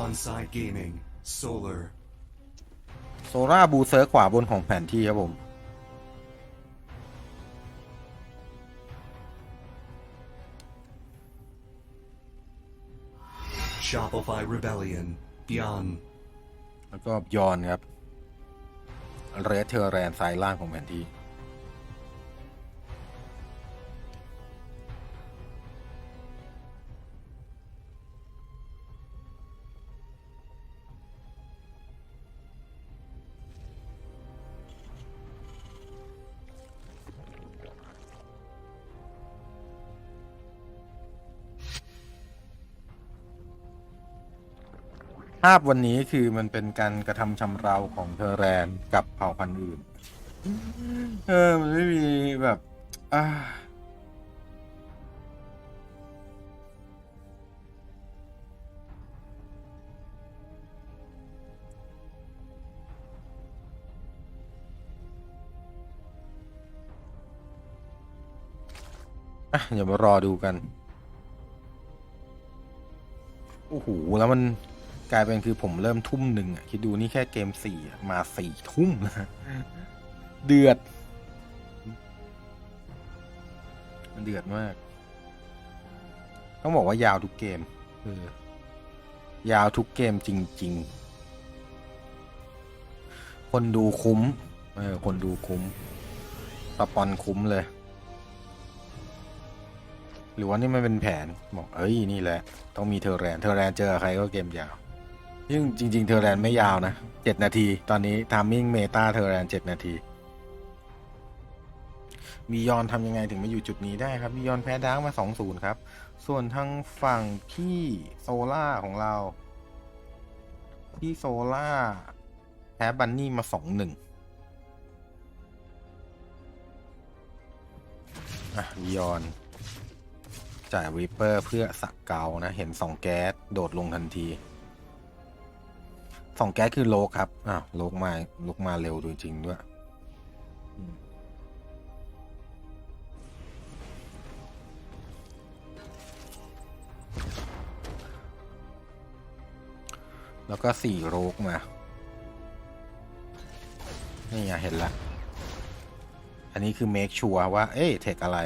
Onside Gaming, Solar, โซล่าบูเซอร์ขวาบนของแผนที่ครับผม Shopify Rebellion, Beyond, แล้วก็ยอนครับเรสเทอร์แรนซ้ายล่างของแผนที่ ภาพวันนี้คือมันเป็นการกระทำชำเราของเทอร์แรนกับเผ่าพันธุ์อื่น เออ มันไม่มีแบบอ่าอะเดี๋ยวมารอดูกัน โอ้โห แล้วมัน กลายเป็นคือผมเริ่มทุ่มหนึ่งอะคิดดูนี่แค่เกมสี่อะมาสี่ทุ่มนะฮะเดือดเดือดมาก ต้องบอกว่ายาวทุกเกมเออยาวทุกเกมจริง ๆ คนดูคุ้ม เออ คนดูคุ้มสปอนคุ้มเลย หรือว่านี่มันเป็นแผน บอก เอ้ย นี่แหละ ต้องมีเทอร์แรน เทอร์แรนเจอใครก็เกมยาว ซึ่งจริง ๆ เทอร์แรนไม่ยาวนะเจ็ดนาที ตอนนี้ทามมิ่งเมตาเทอร์แรนเจ็ดนาที มียอนทำยังไงถึงมาอยู่จุดนี้ได้ครับ มียอนแพ้ดาร์กมา 2-0 ครับ ส่วนทางฝั่งพี่โซล่าของเรา พี่โซล่าแพ้บันนี่มา 2-1อะยอน จ่ายวิปเปอร์เพื่อสะเกานะ เห็นสองแก๊ส โดดลงทันที องแก๊สคือโลกครับ อ้าวโลกมาโลกมาเร็วดูจริงด้วยอืมแล้วก็สี่โรกมา นี่ไงเห็นละ อันนี้คือ make sure ว่า เอ๊ะเทคอะไร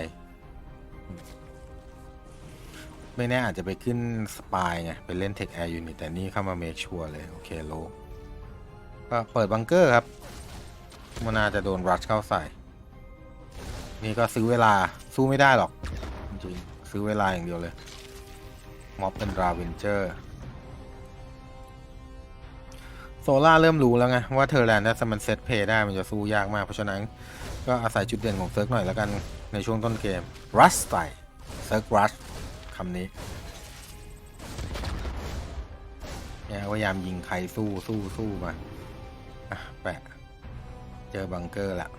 ไม่แน่อาจจะไปขึ้นสปายไงไปเล่น Tech Air Unit แต่นี่เข้ามา make sure เลย โอเคโลก็เปิดบังเกอร์ครับมันน่าจะโดนรัชเข้าใส่ นี่ก็ซื้อเวลาสู้ไม่ได้หรอก จริงซื้อเวลาอย่างเดียวเลย ม็อบเป็นราเวนเจอร์โซล่าเริ่มรู้แล้วไง ว่าเทอร์แลนด์ถ้ามันเซตเพย์ได้มันจะสู้ยากมาก เพราะฉะนั้นก็อาศัยจุดเด่นของเซิร์กหน่อยแล้วกันในช่วงต้นเกมรัสไตเซิร์กรัช คำนี้เนี่ยพยายามยิงใครสู้สู้สู้มาอะแปะ เจอบังเกอร์ละ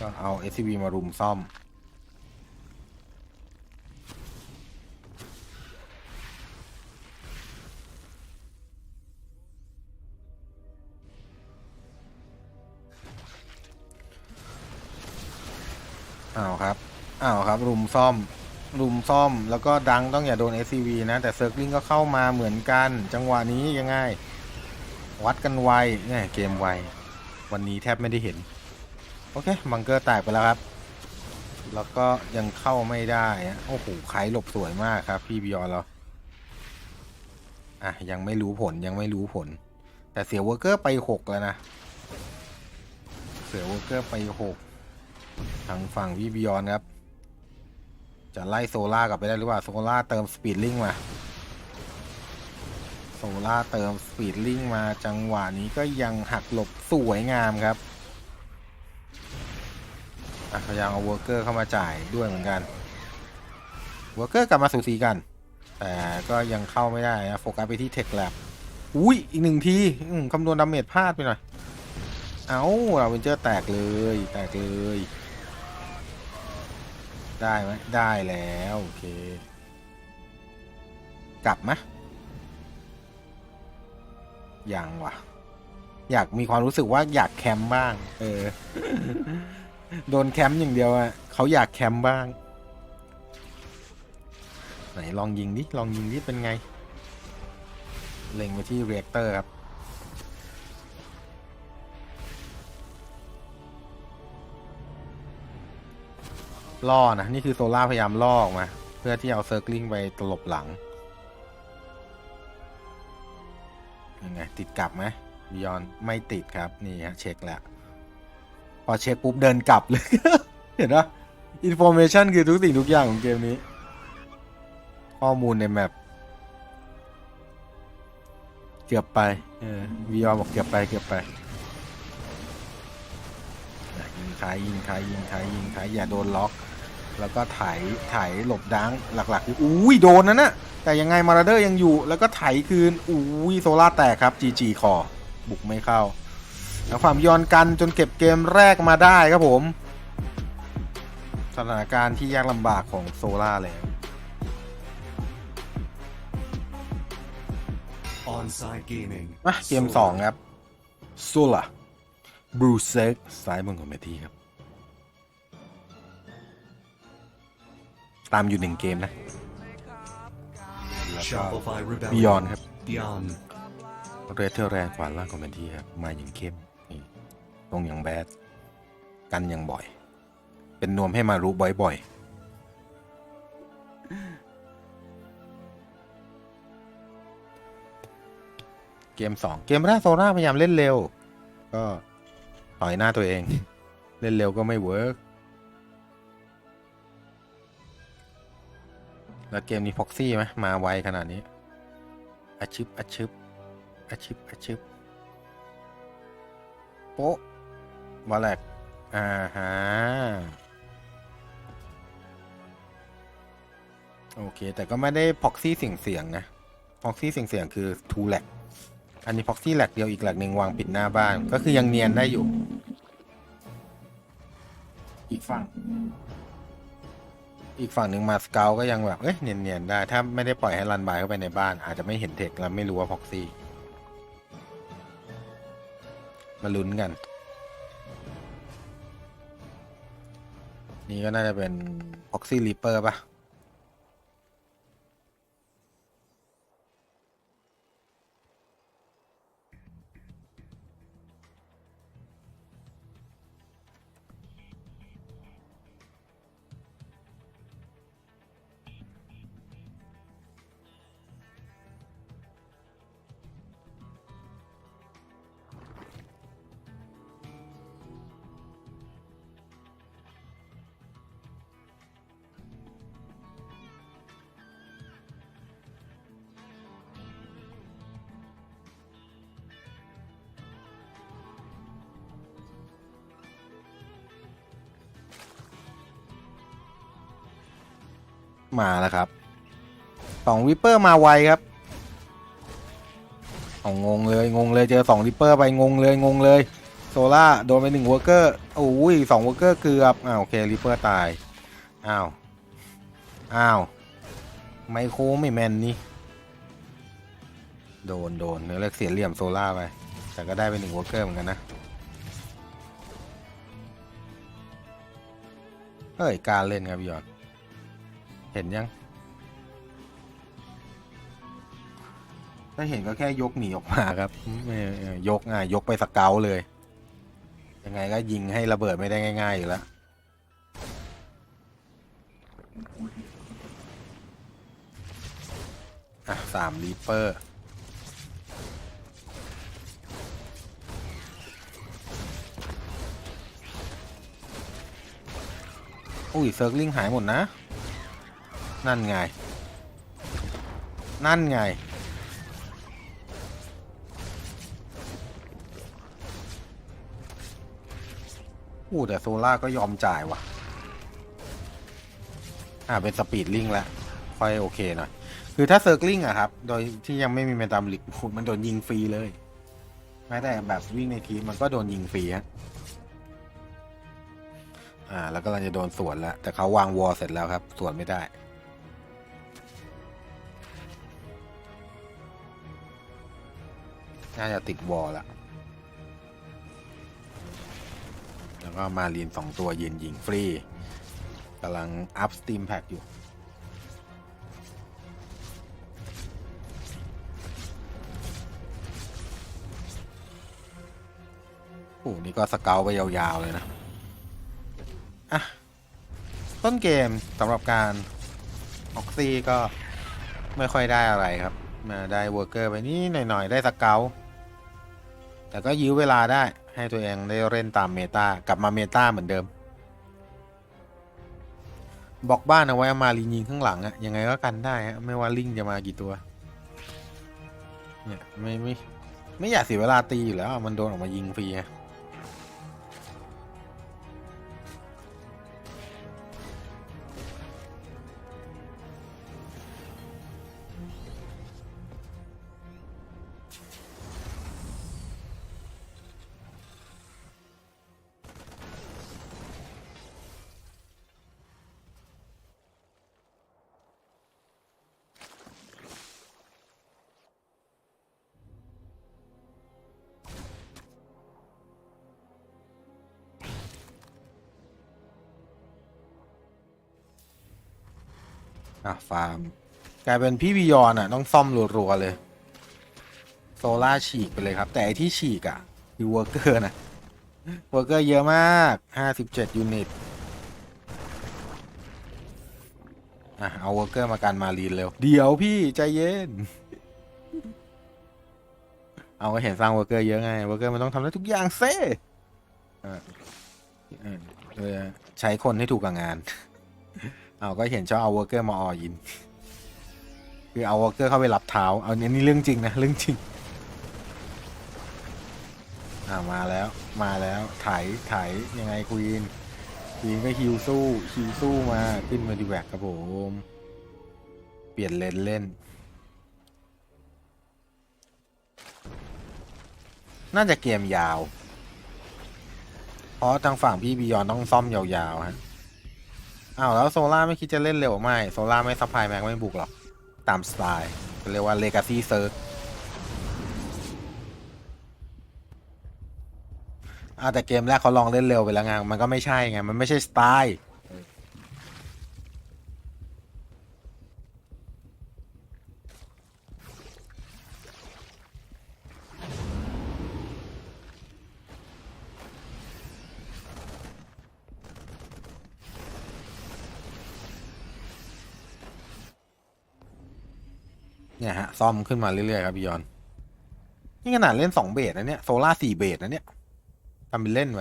ก็เอา SCV มารุมซ่อม อ้าวครับ อ้าวครับ รุมซ่อม รุมซ่อม แล้วก็ดังต้องอย่าโดน SCV นะ แต่เซิร์กลิงก็เข้ามาเหมือนกัน จังหวะนี้ยังไง วัดกันไวเนี่ยเกมไว วันนี้แทบไม่ได้เห็น โอเค บังเกอร์แตกไปแล้วครับ แล้วก็ยังเข้าไม่ได้อะโอ้โหไขหลบสวยมากครับ พี่บิยอนเราอะ ยังไม่รู้ผลยังไม่รู้ผล แต่เสียเวอร์เกอร์ไปหกแล้วนะ เสียเวอร์เกอร์ไปหกทางฝั่งพี่บิยอนครับ จะไล่โซล่ากลับไปได้หรือเปล่าโซล่าเติมสปีดลิงมาโซล่าเติมสปีดลิงมาจังหวะนี้ก็ยังหักหลบสวยงามครับอะพยายามเอาวอร์เกอร์เข้ามาจ่ายด้วยเหมือนกันวอร์เกอร์กลับมาสูสีกัน แต่ก็ยังเข้าไม่ได้นะโฟกัสไปที่เทคแลบอุ้ยอีกหนึ่งทีคำนวณดาเมจพลาดไปหน่อย เอาเราเวนเจอร์แตกเลย แตกเลย ได้ไหมได้แล้ว โอเค กลับไหมยังวะอยากมีความรู้สึกว่าอยากแคมป์บ้าง เออ โดนแคมป์อย่างเดียวอะเขาอยากแคมป์บ้าง ไหนลองยิงดิ ลองยิงดิเป็นไง เล็งไปที่เรียกเตอร์ครับ ล่อนะ นี่คือโซล่าพยายามล่อออกมา เพื่อที่เอาเซิร์กลิงไปตลบหลังยังไงติดกลับไหมบิยอนไม่ติดครับ นี่ฮะเช็คแล้ว พอเช็คปุ๊บเดินกลับเลย เห็นปะอินโฟเมชันคือทุกสิ่งทุกอย่างของเกมนี้ ข้อมูลในแมปเกือบไปเออวิยอบอกเกือบไปเกือบไปยิงท้ายยิงท้ายยิงท้ายยิงท้ายอย่าโดนล็อก แล้วก็ไถไถหลบดังหลักๆคืออุ้ยโดนนะน่ะแต่ยังไงมาราเดอร์ยังอยู่ แล้วก็ไถคืนอุ้ยโซล่าแตกครับจีจีคอบุกไม่เข้าแล้วฝั่งยอนกันจนเก็บเกมแรกมาได้ครับผมสถานการณ์ที่ยากลำบากของโซล่าแล้ว Onside Gaming. มาเกม Solar. สองครับโซล่าบรูเซ็กซ้ายบนของเมทีครับ ตามอยู่หนึ่งเกมนะแล้วก็ Shopify Rebellion. Beyond ครับ Beyond. เรเทอร์แรงขวาล่างของเมทีครับ มาอย่างเข้มนี่ตรงอย่างแบด กันอย่างบ่อย เป็นนวมให้มารู้บ่อยๆ เกมสองเกมแรกโซล่าพยายามเล่นเร็ว ก็ต่อยหน้าตัวเอง เล่นเร็วก็ไม่เวิร์ก แล้วเกมนี้ฟ็อกซี่ไหมมาไวขนาดนี้อาชิบอาชิบอาชิบอาชิบโป๊ะวอลแลกอ่าฮะโอเค แต่ก็ไม่ได้พ็อกซี่เสียงเสียงนะพ็อกซี่เสียงเสียงคือทูแลกอันนี้พ็อกซี่แหลกเดียวอีกแหลกหนึ่งวางปิดหน้าบ้าน ก็คือยังเนียนได้อยู่ อีกฝั่ง อีกฝั่งหนึ่งมาสเกลก็ยังแบบ เอ้ยเนียนๆได้ ถ้าไม่ได้ปล่อยให้รันบายเข้าไปในบ้าน อาจจะไม่เห็นเทคแล้วไม่รู้ว่าพ็อกซี่ มาลุ้นกัน นี่ก็น่าจะเป็นพ็อกซี่รีเปอร์ป่ะ มาแล้วครับสองริปเปอร์มาไวครับเอางงเลยงงเลยเจอสองริปเปอร์ไปงงเลยงงเลยโซล่าโดนไปหนึ่งวอร์เกอร์โอ้ยสองวอร์เกอร์เกือบอ้าวโอเคริปเปอร์ตายอ้าวอ้าวไมโครไม่แมนนี่โดนโดนเนื้อเล็กเสียเหลี่ยมโซล่าไปแต่ก็ได้ไปหนึ่งวอร์เกอร์เหมือนกันนะเฮ้ยการเล่นครับพี่ยอด เห็นยัง ถ้าเห็นก็แค่ยกหนีออกมาครับยกอะยกไปสเกลเลย ยังไงก็ยิงให้ระเบิดไม่ได้ง่ายๆอยู่แล้วอะสามรีเปอร์อุ้ยเซิร์กลิงหายหมดนะ นั่นไง นั่นไง อู้แต่โซล่าก็ยอมจ่ายว่ะ อ่าเป็นสปีดลิงแล้ว ค่อยโอเคหน่อย คือถ้าเซิร์กลิงอะครับ โดยที่ยังไม่มีเมตาบลิกมันโดนยิงฟรีเลย แม้แต่แบบวิ่งในทีมมันก็โดนยิงฟรีฮะอ่าแล้วก็เราจะโดนสวนแล้ว แต่เขาวางวอลเสร็จแล้วครับ สวนไม่ได้ น่าจะติดวอลละแล้วก็มาเรียนสองตัวยืนยิงฟรีกำลังอัพสตีมแพ็กอยู่ โอ้นี่ก็สเกลไปยาวๆเลยนะ อะ ต้นเกมสำหรับการออกซี่ก็ไม่ค่อยได้อะไรครับ มาได้เวอร์เกอร์ไปนี่หน่อยๆ ได้สเกล แต่ก็ยื้อเวลาได้ให้ตัวเองได้เล่นตามเมตากลับมาเมตาเหมือนเดิม บอกบ้านเอาไว้เอามาลียิงข้างหลังอะยังไงก็กันได้ฮะไม่ว่าลิงจะมากี่ตัวเนี่ยไม่ไม่ไม่อยากเสียเวลาตีอยู่แล้วมันโดนออกมายิงฟรีอะ อะ ฟาร์ม กลายเป็นพี่บิยอนอะ ต้องซ่อมรัวๆเลย โซล่าฉีกไปเลยครับ แต่ไอที่ฉีกอะ คือวอร์เกอร์นะวอร์เกอร์เยอะมาก57ยูนิต อะ เอาวอร์เกอร์มาการมารีนเร็ว เดี๋ยวพี่ ใจเย็น เอาก็เห็นสร้างวอร์เกอร์เยอะไงวอร์เกอร์มันต้องทำได้ทุกอย่างเซ่อะเออเออใช้คนให้ถูกกับงาน เอาก็เห็นชอบเอาเวอร์เกอร์มาออยิน คือเอาเวอร์เกอร์เข้าไปรับเท้า เอาเนี่ยนี่เรื่องจริงนะเรื่องจริง อ่ามาแล้วมาแล้วไถไถยังไงควีนควีนก็ฮิวสู้ฮิวสู้มาขึ้นมาดีแวกครับผมเปลี่ยนเลนเล่น น่าจะเกมยาว เพราะทางฝั่งพี่บียอนต้องซ่อมยาวๆฮะ อ้าวแล้วโซล่าไม่คิดจะเล่นเร็วไม่โซล่าไม่ซัพพลายแม็กไม่บุกหรอก ตามสไตล์เรียกว่าเลกาซี่เซิร์ฟอ่าแต่เกมแรกเขาลองเล่นเร็วไปแล้วไงมันก็ไม่ใช่ไง มันไม่ใช่สไตล์ เนี่ยฮะซ่อมขึ้นมาเรื่อยๆครับพี่ยอน นี่ขนาดเล่นสองเบสนะเนี่ยโซล่าสี่เบสนะเนี่ยทำเป็นเล่นไป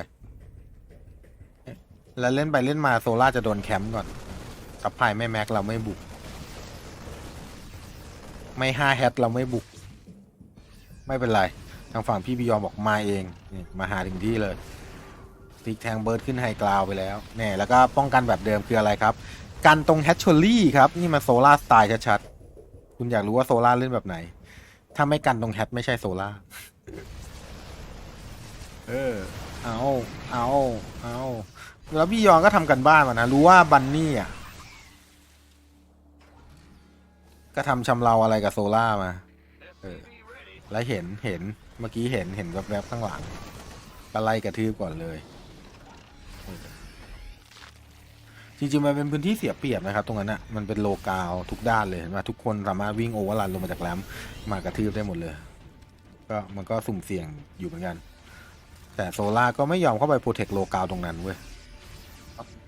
แล้วเล่นไปเล่นมาโซล่าจะโดนแคมป์ก่อนซัพพลายไม่แม็กเราไม่บุก ไม่ห้าแฮตเราไม่บุก ไม่เป็นไร ทางฝั่งพี่บิยอมบอกมาเองนี่มาหาถึงที่เลยติ๊กแทงเบิร์ดขึ้นไฮกราวไปแล้วเนี่ยแล้วก็ป้องกันแบบเดิมคืออะไรครับ กันตรงแฮชชอรี่ครับ นี่มาโซล่าสไตล์ชัด คุณอยากรู้ว่าโซล่าเล่นแบบไหน ถ้าไม่กันตรงแฮตไม่ใช่โซล่าเออ เอาเอาเอาแล้วพี่ยอนก็ทำกันบ้านมานะ รู้ว่าบันนี่อะ ก็ทำชำเราอะไรกับโซล่ามา เออ แล้วเห็นเห็นเมื่อกี้เห็นเห็นแวบๆข้างหลังก็ไล่กระทืบก่อนเลย จริงๆมันเป็นพื้นที่เสียเปรียบนะครับ ตรงนั้นอะมันเป็นโลกาวทุกด้านเลยเห็นไหมทุกคนสามารถวิ่งโอเวอร์ลันลงมาจากแรมมากระทืบได้หมดเลย ก็มันก็สุ่มเสี่ยงอยู่เหมือนกัน แต่โซล่าก็ไม่ยอมเข้าไปโปรเทคโลกาวตรงนั้นเว้ย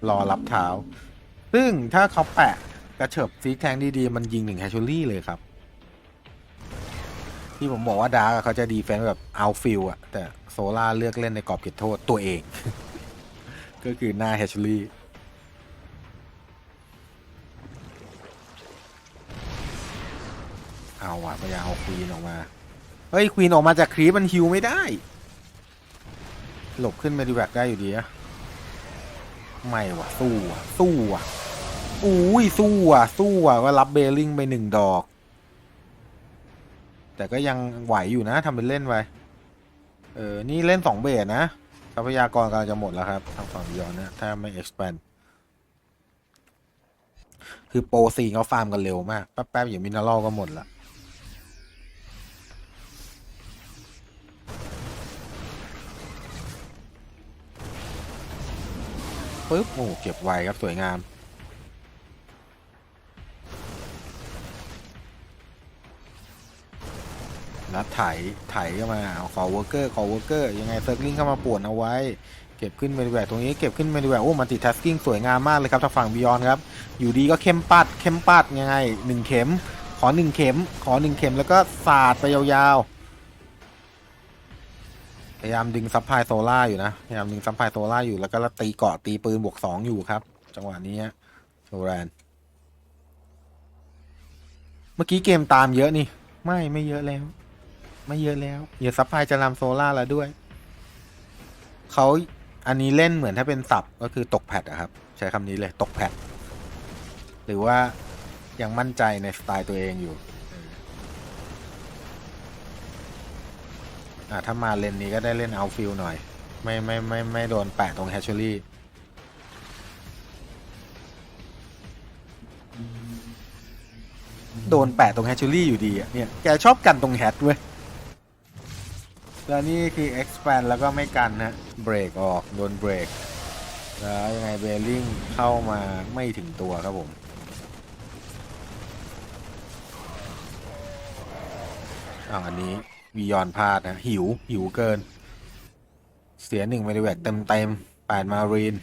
รอรับเท้า ซึ่งถ้าเขาแปะกระเฉิบซีแทงดีๆ มันยิงถึงแฮชชูรี่เลยครับ ที่ผมบอกว่าดาร์เขาจะดีเฟนแบบเอาฟิลอะแต่โซล่าเลือกเล่นในกรอบเขตโทษตัวเอง ก็คือหน้าแฮชชูรี่ เอาว่ะพยายามเอาควีนออกมา เฮ้ยควีนออกมาจากครีปมันฮิวไม่ได้ หลบขึ้นมาดีแบกได้อยู่ดีอะไม่ว่ะสู้ว่ะสู้ว่ะอุ้ยสู้ว่ะสู้ว่ะว่ารับเบลลิงไปหนึ่งดอก แต่ก็ยังไหวอยู่นะทำเป็นเล่นไปเออ นี่เล่นสองเบสนะทรัพยากรกำลังจะหมดแล้วครับทางฝั่งยอนนะถ้าไม่ expand คือโปรซีเขาฟาร์มกันเร็วมาก แป๊บๆอย่างมินาลก็หมดละ ปึ๊บโอ้เก็บไวครับสวยงาม แล้วไถไถเข้ามาขอเวอร์เกอร์ขอเวอร์เกอร์ยังไงเซิร์ฟลิงเข้ามาป่วนเอาไว้ เก็บขึ้นเมดิแวกตรงนี้เก็บขึ้นเมดิแวกโอ้มันติดทัสกิ้งสวยงามมากเลยครับทางฝั่งบิยอนครับ อยู่ดีก็เข้มปัดเข้มปัดยังไงหนึ่งเข็ม ขอหนึ่งเข็ม ขอหนึ่งเข็มแล้วก็สาดไปยาวๆ พยายามดึงซับพลายโซล่าอยู่นะ พยายามดึงซับพลายโซล่าอยู่แล้วก็ตีเกาะตีปืนบวกสองอยู่ครับ จังหวะนี้โซแรนเมื่อกี้เกมตามเยอะนี่ ไม่ไม่เยอะแล้ว ไม่เยอะแล้วอย่าซับพลายจะรำโซล่าแล้วด้วย เขาอันนี้เล่นเหมือนถ้าเป็นสับก็คือตกแพทอะครับ ใช้คำนี้เลยตกแพท หรือว่ายังมั่นใจในสไตล์ตัวเองอยู่ อ่าถ้ามาเลนนี้ก็ได้เล่นเอาฟิลหน่อย ไม่ไม่ไม่ไม่โดนแปะตรงแฮชเชอรี่โดนแปะตรงแฮชเชอรี่อยู่ดีอะเนี่ยแกชอบกันตรงแฮชเว้ยแล้วนี่คือ expand แล้วก็ไม่กันนะเบรกออก โดนเบรกแล้วยังไงเบลลิงเข้ามาไม่ถึงตัวครับผมอ้าวอันนี้ วียอนพลาดนะ หิว หิวเกิน เสียหนึ่งเมดิแวกเต็มเต็มแปดมารีน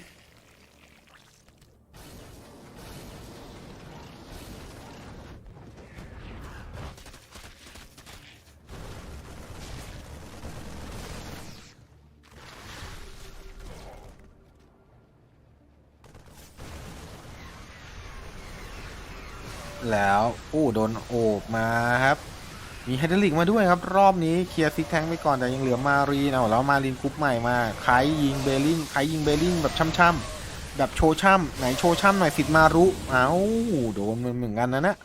แล้วอู้โดนโอบมาครับ มีไฮดรลิกมาด้วยครับ รอบนี้เคลียร์ซิกแทงไปก่อนแต่ยังเหลือมารีนเอาแล้วมารีนกรุ๊ปใหม่มาไคยิงเบลลิงไคยิงเบลลิงแบบช่ำๆแบบโชช่ำไหนโชช่ำหน่อยสิทธิ์มารุเอ้าโดนเหมือนกันนะนะ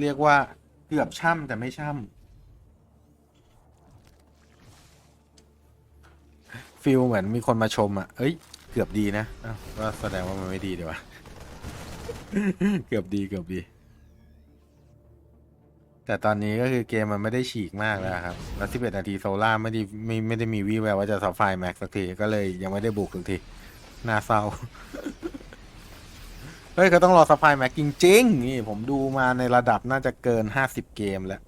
เรียกว่าเกือบช่ำแต่ไม่ช่ำ ฟิลเหมือนมีคนมาชมอะ เอ้ย เกือบดีนะอ้าวก็แสดงว่ามันไม่ดีดีวะ เกือบดีเกือบดี แต่ตอนนี้ก็คือเกมมันไม่ได้ฉีกมากแล้วครับ แล้ว 11 นาทีโซล่าไม่ได้ไม่ไม่ได้มีวี่แววว่าจะซับไฟแม็กสักที ก็เลยยังไม่ได้บุกสักที น่าเศร้า เฮ้ยเขาต้องรอซับไฟแม็กจริงๆ นี่ผมดูมาในระดับน่าจะเกิน 50 เกมแล้ว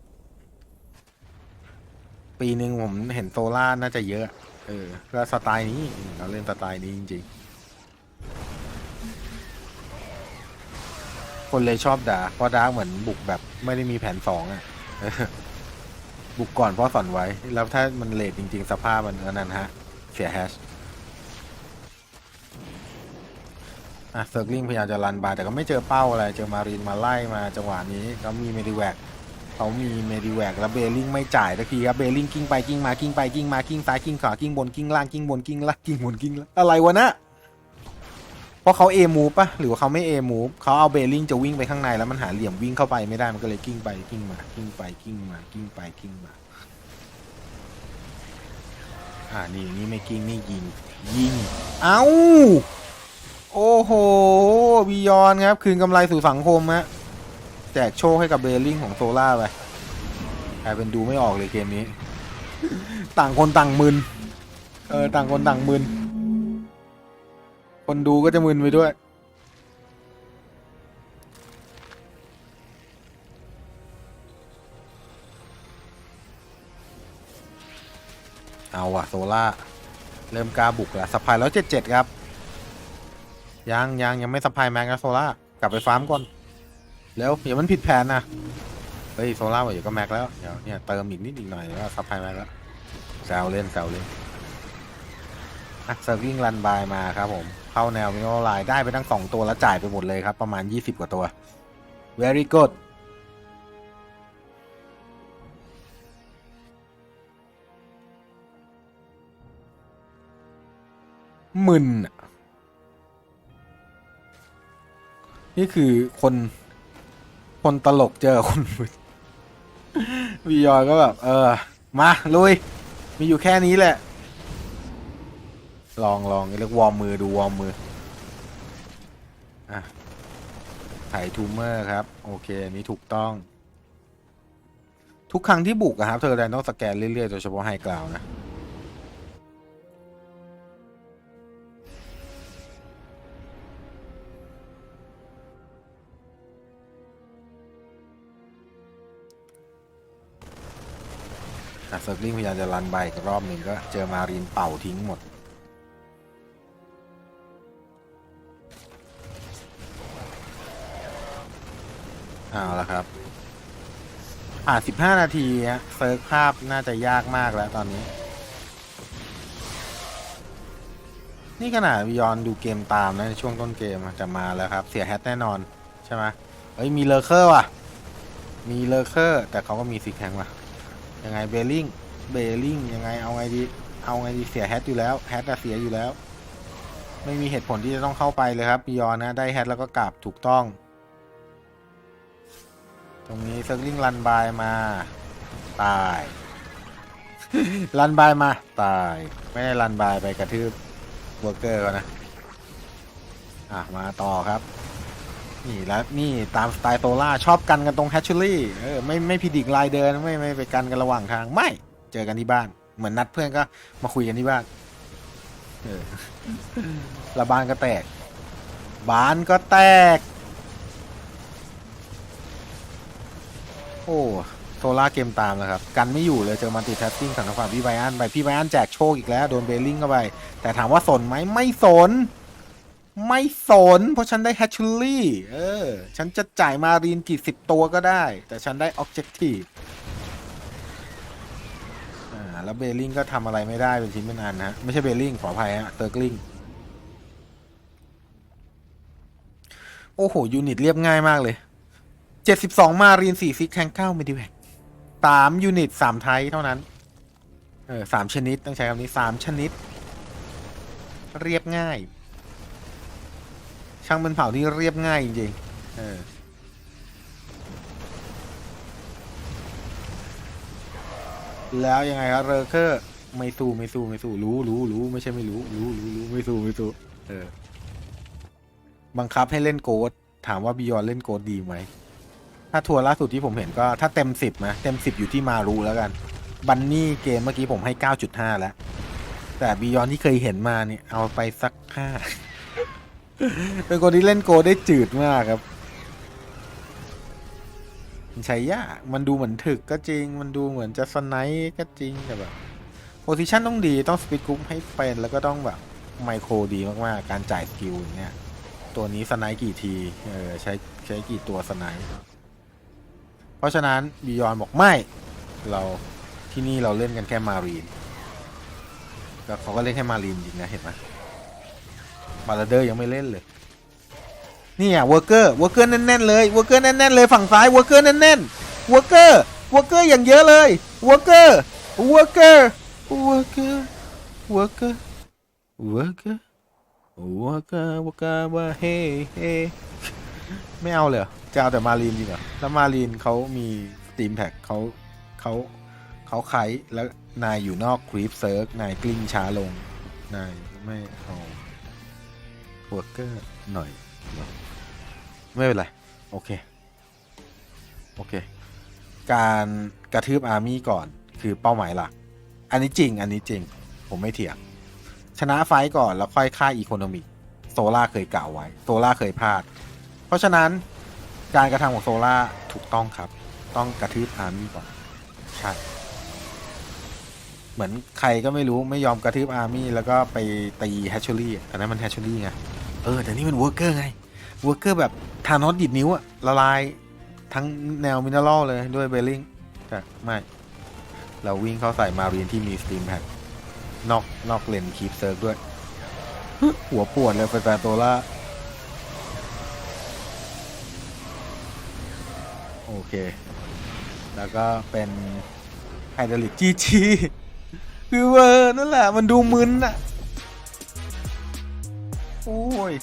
ปีหนึ่งผมเห็นโซล่าน่าจะเยอะ เออก็สไตล์นี้เราเล่นสไตล์นี้จริงๆ คนเลยชอบด่าเพราะด่าเหมือนบุกแบบไม่ได้มีแผนสองอะบุกก่อนเพราะสอนไว้ แล้วถ้ามันเลทจริง ๆ สภาพมันอันนั้นฮะ เสียแฮชอะเซิร์กลิงพยายามจะรันบาร์แต่ก็ไม่เจอเป้าอะไร เจอมารีนมาไล่มาจังหวะนี้ ก็มีเมดิแวก เขามีเมดิแวกแล้วเบลลิงไม่จ่ายตะทีครับเบลลิงกิ้งไปกิ้งมากิ้งไปกิ้งมากิ้งซ้ายกิ้งขวากิ้งบนกิ้งล่างกิ้งบนกิ้งล่างกิ้งบนกิ้งล่างอะไรวะนะเพราะเขาเอมูปะหรือว่าเขาไม่เอมูฟเขาเอาเบลลิงจะวิ่งไปข้างในแล้วมันหาเหลี่ยมวิ่งเข้าไปไม่ได้มันก็เลยกิ้งไปกิ้งมากิ้งไปกิ้งมากิ้งไปกิ้งมาอ่านี่นี่ไม่กิ้งนี่ยิงยิงเอ้าโอ้โหบียอนครับ คืนกำไรสู่สังคมฮะ จกโชคให้กับเบลลิงของโซล่าไปกลายเป็นดูไม่ออกเลยเกมนี้ ต่างคนต่างมึน เออ ต่างคนต่างมึน คนดูก็จะมึนไปด้วย เอาว่ะโซล่า เริ่มกล้าบุกแล้วสปายแล้วเจ็ดเจ็ดครับ ยังยังยังไม่สปายแม็กนะโซล่ากลับไปฟาร์มก่อน แล้วเดี๋ยวมันผิดแผนนะเฮ้ยโซล่าบอกเดี๋ยวก็แม็กแล้วเดี๋ยวเนี่ยเติมอีกนิดอีกหน่อยแล้วก็ซับไพแม็กแล้วแซวเล่นแซวเล่นอะเซอร์วิ่งรันบายมาครับผมเข้าแนวมิโนไลน์ได้ไปทั้งสองตัวแล้วจ่ายไปหมดเลยครับ ประมาณ 20 กว่าตัว very good มึนอะนี่คือคน คนตลกเจอคนวียอยก็แบบ เออ มาลุย มีอยู่แค่นี้แหละ ลองลองเรียกวอร์มมือดูวอร์มมืออะไถทูเมอร์ครับ โอเคอันนี้ถูกต้อง ทุกครั้งที่บุกอะครับ เธอแดนต้องสแกนเรื่อยๆ โดยเฉพาะไฮกราวนะ อะเซิร์ฟลิงพยายามจะรันใบอีกรอบหนึ่งก็เจอมารีนเป่าทิ้งหมด เอาละครับ อ่าสิบห้านาทีฮะเซิร์ฟภาพน่าจะยากมากแล้วตอนนี้ นี่ขนาดวิยอนดูเกมตามนะในช่วงต้นเกมอะจะมาแล้วครับ เสียแฮตแน่นอน ใช่ไหมเอ้ย มีเลอเคอร์ว่ะ มีเลอเคอร์ แต่เขาก็มีซิกแทงว่ะ ยังไงเบลลิงเบลลิงยังไงเอาไงดีเอาไงดีเสียแฮตอยู่แล้วแฮตอะเสียอยู่แล้ว ไม่มีเหตุผลที่จะต้องเข้าไปเลยครับบิยอนนะได้แฮตแล้วก็กลับถูกต้อง ตรงนี้เซิร์ลิงรันบายมา ตายรันบายมา ตาย ไม่ได้รันบายไปกระทืบเวอร์เกอร์นะ อะ มาต่อครับ นี่แล้วนี่ตามสไตล์โซล่าชอบกันกันตรงแฮชชอรี่เออไม่ไม่พิดิกลายเดินไม่ไม่ไปกันกันระหว่างทางไม่เจอกันที่บ้าน เหมือนนัดเพื่อนก็มาคุยกันที่บ้านเออและบานก็แตกบ้านก็แตก โอ้โซล่าเกมตามแล้วครับ กันไม่อยู่เลยเจอมันติแท็บติ้งทางฝั่งพี่ไบอันไปพี่ไบอันแจกโชคอีกแล้ว โดนเบลลิงเข้าไป แต่ถามว่าสนไหมไม่สน ไม่สน เพราะฉันได้แฮชชอรี่เออ ฉันจะจ่ายมารีนกี่สิบตัวก็ได้ แต่ฉันได้ออบเจกตีฟอ่าแล้วเบลลิงก็ทำอะไรไม่ได้เป็นชิ้นเป็นอันนะ ไม่ใช่เบลลิงขออภัยฮะเตอร์กลิงโอ้โห ยูนิตเรียบง่ายมากเลยเจ็ดสิบสองมารีนสี่ซิกแทงเก้ามิดิแวกสามยูนิตสามไทยเท่านั้น เออสามชนิด ต้องใช้คำนี้สามชนิด เรียบง่าย ช่างเป็นเผ่าที่เรียบง่ายจริงๆเออแล้วยังไงครับเรเคอร์ไม่สู้ไม่สู้ไม่สู้รู้รู้รู้ไม่ใช่ไม่รู้รู้รู้รู้ไม่สู้ไม่สู้เออ บังคับให้เล่นโกดถามว่าบิยอนเล่นโกดดีไหมถ้าทัวร์ล่าสุดที่ผมเห็นก็ถ้าเต็มสิบนะเต็มสิบอยู่ที่มารูแล้วกัน บันนี่เกมเมื่อกี้ผมให้เก้าจุดห้าแล้ว แต่บิยอนที่เคยเห็นมาเนี่ยเอาไปสักห้า เป็นคนที่เล่นโกได้จืดมากครับใช้ยากมันดูเหมือนถึกก็จริง มันดูเหมือนจะสไนป์ก็จริงแต่แบบโพซิชันต้องดีต้องสปีดกรุ๊ปให้เป็นแล้วก็ต้องแบบไมโครดีมากๆ การจ่ายสกิลอย่างเงี้ย ตัวนี้สไนป์กี่ทีเออใช้ใช้กี่ตัวสไนป์เพราะฉะนั้นบิยอนบอกไม่ เราที่นี่เราเล่นกันแค่มารีนก็เขาก็เล่นแค่มารีนจริงนะเห็นไหม บาลาเดอร์ยังไม่เล่นเลยนี่อะวอร์เกอร์วอร์เกอร์แน่นๆเลยวอร์เกอร์แน่นๆเลยฝั่งซ้ายวอร์เกอร์แน่นๆวอร์เกอร์วอร์เกอร์อย่างเยอะเลยวอร์เกอร์วอร์เกอร์วอร์เกอร์วอร์เกอร์วอร์เกอร์วอร์เกอร์วอร์เกอร์ว่าเฮ้เฮ้ไม่เอาเลยจะเอาแต่มารีนจริงเหรอแล้วมารีนเขามีสตีมแพ็กเขาเขาเขาไขแล้วนายอยู่นอกครีปเซิร์กนายกลิ้งช้าลงนายไม่เอา วอร์เกอร์หน่อย ไม่เป็นไร โอเค โอเค การกระทืบอาร์มี่ก่อนคือเป้าหมายหลัก อันนี้จริง อันนี้จริง ผมไม่เถียง ชนะไฟต์ก่อนแล้วค่อยฆ่าอีโคโนมิกโซล่าเคยกล่าวไว้ โซล่าเคยพลาด เพราะฉะนั้นการกระทำของโซล่าถูกต้องครับ ต้องกระทืบอาร์มี่ก่อน ใช่ เหมือนใครก็ไม่รู้ไม่ยอมกระทืบอาร์มี่แล้วก็ไปตีแฮชเชอรี่อันนั้นมันแฮชเชอรี่ไง ออแต่นี่มันเวิร์กเกอร์ไงเวิร์กเกอร์แบบทานอสดิดนิ้วอะละลายทั้งแนวมินเนอรัลเลยด้วยเบลลิงแต่ไม่ เราวิ่งเข้าใส่มารีนที่มีสตรีมแพดนอกนอกเลนคีปเซิร์ฟด้วย หัวปวดเลยแฟนๆตัวล่าโอเค แล้วก็เป็นไฮดรอลิกจีจีคือเวอร์นั่นแหละ มันดูมึนอะ โอ้ย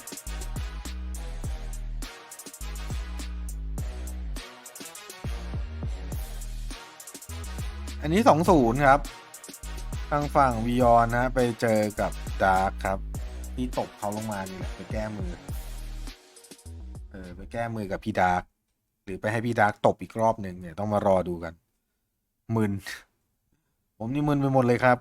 อันนี้สองศูนย์ครับ ทางฝั่งวิยอนนะ ไปเจอกับดาร์คครับ ที่ตบเขาลงมานี่แหละไปแก้มือ เออ ไปแก้มือกับพี่ดาร์คหรือไปให้พี่ดาร์คตบอีกรอบหนึ่งเนี่ยต้องมารอดูกันมึน ผมนี่มึนไปหมดเลยครับ